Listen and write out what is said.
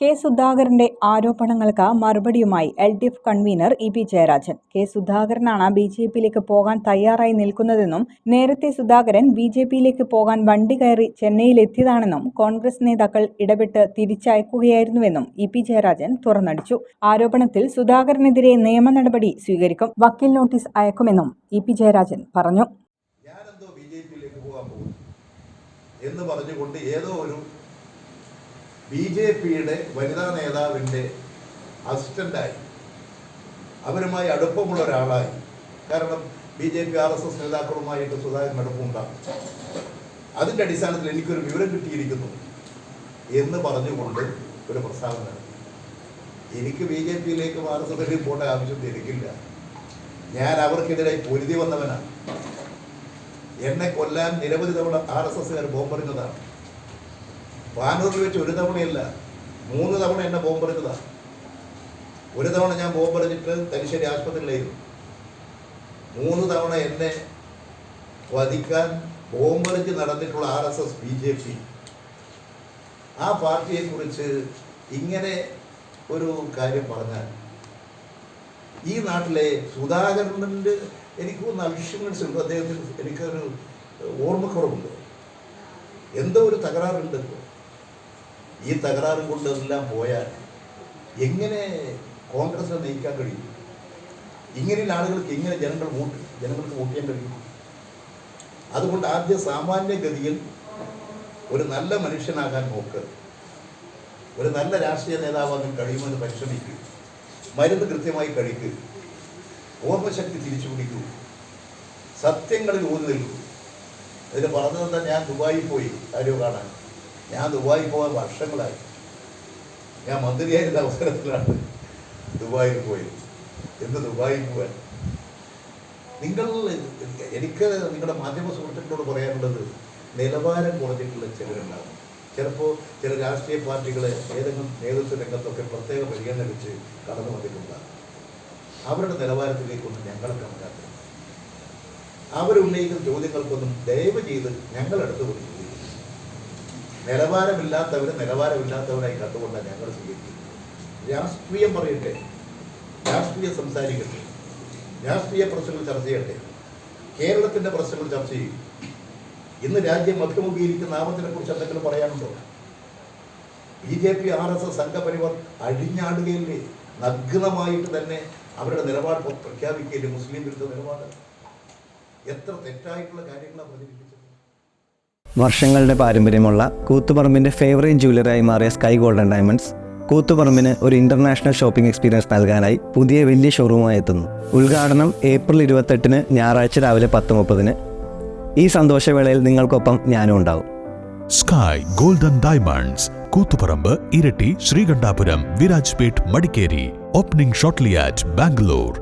K സുധാകരന്റെ ആരോപണങ്ങൾക്ക് മറുപടിയുമായി L D F convenor E P Jayarajan. K സുധാകരനാണ് B J പിയിലേക്ക് പോകാൻ തയ്യാറായി നിൽക്കുന്നതെന്നും നേരത്തെ സുധാകരൻ ബി ജെ പിയിലേക്ക് പോകാൻ വണ്ടി കയറി ചെന്നൈയിലെത്തിയതാണെന്നും കോൺഗ്രസ് നേതാക്കൾ ഇടപെട്ട് തിരിച്ചയക്കുകയായിരുന്നുവെന്നും ഇ പി ജയരാജൻ തുറന്നടിച്ചു. ആരോപണത്തിൽ സുധാകരനെതിരെ നിയമ നടപടി സ്വീകരിക്കും വക്കീൽ നോട്ടീസ് അയക്കുമെന്നും ഇ പി ജയരാജൻ പറഞ്ഞു. എന്ന് പറഞ്ഞുകൊണ്ട് ഏതോ ഒരു ബി ജെ പിയുടെ വനിതാ നേതാവിന്റെ അസിസ്റ്റന്റായി. അവരുമായി അടുപ്പമുള്ള ഒരാളായി. കാരണം B J P R S S നേതാക്കളുമായിട്ട് Sudhakaran അടുപ്പമുണ്ടാകും അതിന്റെ അടിസ്ഥാനത്തിൽ എനിക്കൊരു വിവരം കിട്ടിയിരിക്കുന്നു എന്ന് പറഞ്ഞുകൊണ്ട് ഒരു പ്രസ്താവന നടത്തി. എനിക്ക് ബി ജെ പിയിലേക്കും ആർ എസ് എസിലേക്കും പോകേണ്ട ആവശ്യം എനിക്കില്ല. ഞാൻ അവർക്കെതിരെ പൊരുതി വന്നവനാണ്. എന്നെ കൊല്ലാൻ നിരവധി തവണ ആർ എസ് എസ്സുകാർ ബോംബെറിഞ്ഞതാണ്. പാനൂരിൽ വെച്ച് ഒരു തവണയല്ല മൂന്ന് തവണ എന്നെ ബോംബെടുത്തതാണ് ഒരു തവണ ഞാൻ ബോംബെടുത്തിട്ട് തലശ്ശേരി ആശുപത്രിയിലായിരുന്നു. മൂന്ന് തവണ എന്നെ വധിക്കാൻ ബോംബെറിഞ്ച് നടന്നിട്ടുള്ള R S S B J P. ആ പാർട്ടിയെക്കുറിച്ച് ഇങ്ങനെ ഒരു കാര്യം പറഞ്ഞാൽ ഈ നാട്ടിലെ സുധാകരന്റെ എനിക്ക് ഒന്ന് അൽഷിമേഴ്സ് ഉണ്ട് അദ്ദേഹത്തിന് എനിക്കൊരു ഓർമ്മക്കുറവുണ്ട്. എന്തോ ഒരു തകരാറുണ്ട് ഇപ്പോൾ. ഈ തകരാറ് കൊണ്ടെല്ലാം പോയാൽ എങ്ങനെ കോൺഗ്രസിനെ നയിക്കാൻ കഴിയും? ഇങ്ങനെയുള്ള ആളുകൾക്ക് എങ്ങനെ ജനങ്ങൾ വോട്ട് ജനങ്ങൾക്ക് വോട്ട് ചെയ്യാൻ കഴിയും? അതുകൊണ്ട് ആദ്യ സാമാന്യഗതിയിൽ ഒരു നല്ല മനുഷ്യനാകാൻ നോക്ക്. ഒരു നല്ല രാഷ്ട്രീയ നേതാവാകാൻ കഴിയുമെന്ന് പരിശ്രമിക്കുക മരുന്ന് കൃത്യമായി കഴിക്കുക ഓർമ്മശക്തി തിരിച്ചു പിടിക്കൂ. സത്യങ്ങളിൽ ഊന്നി നിൽക്കൂ ഇതിന് പറഞ്ഞതെന്താ? ഞാൻ ദുബായിൽ പോയി. ആരോ കാണാൻ. ഞാൻ ദുബായിൽ പോകാൻ വർഷങ്ങളായി. ഞാൻ മന്ത്രിയായിരുന്ന അവസരത്തിലാണ് ദുബായിൽ പോയത്. എന്ത് ദുബായിൽ പോകാൻ നിങ്ങൾ എനിക്ക് നിങ്ങളുടെ മാധ്യമ സുഹൃത്തുക്കളോട് പറയാനുള്ളത് നിലവാരം കുറഞ്ഞിട്ടുള്ള ചിലരുണ്ടാകും. ചിലപ്പോൾ ചില രാഷ്ട്രീയ പാർട്ടികളെ ഏതെങ്കിലും നേതൃത്വ രംഗത്തൊക്കെ പ്രത്യേക പരിഗണന വെച്ച് കടന്നു വന്നിട്ടുണ്ടാകും. അവരുടെ നിലവാരത്തിലേക്കൊന്നും ഞങ്ങളെ കണക്കാക്കുന്നു അവരുന്നയിക്കുന്ന ചോദ്യങ്ങൾക്കൊന്നും ദയവ് ചെയ്ത് ഞങ്ങളെടുത്ത് ചോദിക്കും നിലവാരമില്ലാത്തവരെ നിലവാരമില്ലാത്തവരായി കണ്ടുകൊണ്ടാണ് ഞങ്ങൾ സ്വീകരിക്കുന്നത് രാഷ്ട്രീയം പറയട്ടെ. രാഷ്ട്രീയം സംസാരിക്കട്ടെ. രാഷ്ട്രീയ പ്രശ്നങ്ങൾ ചർച്ച ചെയ്യട്ടെ. കേരളത്തിന്റെ പ്രശ്നങ്ങൾ ചർച്ച ചെയ്യും. ഇന്ന് രാജ്യം അഭിമുഖീകരിക്കുന്ന ആപത്തിനെ കുറിച്ച് എന്തെങ്കിലും പറയാനുണ്ടോ? B J P R S S Sangh Parivar അഴിഞ്ഞാടുകയില്ലേ നഗ്നമായിട്ട് തന്നെ അവരുടെ നിലപാട് പ്രഖ്യാപിക്കുകയില്ലേ? മുസ്ലിം വിരുദ്ധ നിലപാട്? എത്ര തെറ്റായിട്ടുള്ള കാര്യങ്ങളാണ് പ്രചരിപ്പിച്ചത് വർഷങ്ങളുടെ പാരമ്പര്യമുള്ള കൂത്തുപറമ്പിന്റെ ഫേവറേറ്റ് ജ്വല്ലറായി മാറിയ സ്കൈ ഗോൾഡൻ ഡയമണ്ട്സ് കൂത്തുപറമ്പിന് ഒരു ഇന്റർനാഷണൽ ഷോപ്പിംഗ് എക്സ്പീരിയൻസ് നൽകാനായി പുതിയ വലിയ ഷോറൂമായി എത്തുന്നു. ഉദ്ഘാടനം ഏപ്രിൽ ഇരുപത്തെട്ടിന് ഞായറാഴ്ച രാവിലെ പത്ത് മുപ്പതിന്. ഈ സന്തോഷവേളയിൽ നിങ്ങൾക്കൊപ്പം ഞാനും ഉണ്ടാവും. Sky golden diamonds Koothuparamba Iritty Sreekandapuram Virajpet Madikeri. Opening shortly at Bangalore